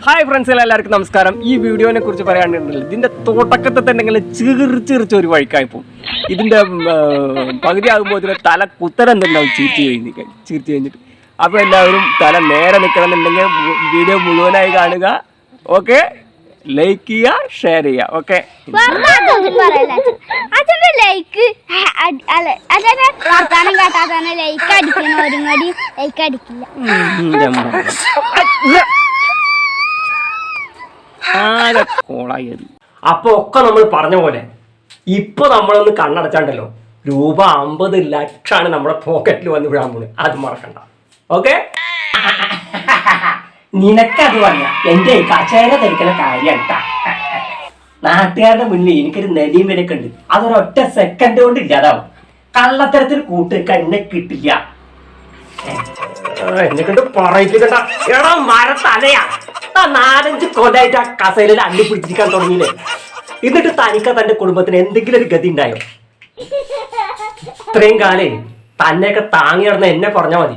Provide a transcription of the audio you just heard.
Hi friends എല്ലാവർക്കും നമസ്കാരം. ഈ വീഡിയോനെ കുറിച്ച് പറയാനുണ്ടല്ലോ ഇതിന്റെ തോട്ടക്കത്തെ തന്നെ ഇങ്ങനെ ചീറിച്ചിറിച്ച ഒരു വഴിക്കായിപ്പോ ഇതിന്റെ ഉം, ആ, പകുതി ആകുമ്പോൾ ഇതിന്റെ തല കുത്തരം തന്നെ ഉണ്ടാവും കഴിഞ്ഞു ചീർത്തി കഴിഞ്ഞിട്ട്. അപ്പൊ എല്ലാവരും തല നേരെ നിൽക്കണമെന്നുണ്ടെങ്കിൽ വീഡിയോ മുഴുവനായി കാണുക. ഓക്കെ ലൈക്ക് ചെയ്യുക ഷെയർ ചെയ്യുക. ഓക്കെ ലൈക്ക് വർത്താനം തന്നെ ലൈക്ക് അടിക്കുന്ന ഒരു മടി ലൈക്ക് അടിക്കില്ല ആരെ കോളായത് അപ്പൊ ഒക്കെ നമ്മൾ പറഞ്ഞ പോലെ ഇപ്പൊ നമ്മളൊന്ന് കണ്ണടച്ചാണ്ടല്ലോ. രൂപ അമ്പത് ലക്ഷമാണ് നമ്മുടെ പോക്കറ്റിൽ വന്ന് വിടാൻ പോകുന്നത് അത് മറക്കണ്ട. ഓക്കെ നിനക്കത് പറഞ്ഞ എന്റെ കച്ചേര ധരിക്കുന്ന കാര്യം നാട്ടുകാരുടെ മുന്നിൽ എനിക്കൊരു നെലിയും വിലക്ക് ഉണ്ട്. അതൊരൊറ്റ സെക്കൻഡ് കൊണ്ട് ഇല്ലാതാവും. കള്ളത്തരത്തിൽ കൂട്ടുക എന്നെ കിട്ടില്ല. എന്നെ കണ്ട് പറയിപ്പിക്കണ്ട. എടാ മരത്തലയാ ആ നാലഞ്ച് കൊല്ലായിട്ട് ആ കസേരയിൽ അണ്ടി പിടിച്ചിരിക്കാൻ തുടങ്ങിയില്ലേ എന്നിട്ട് തനിക്ക തന്റെ കുടുംബത്തിന് എന്തെങ്കിലും ഒരു ഗതി ഉണ്ടായോ ഇത്രയും കാലേ തന്നെയൊക്കെ താങ്ങി നടന്ന എന്നെ പറഞ്ഞാ മതി.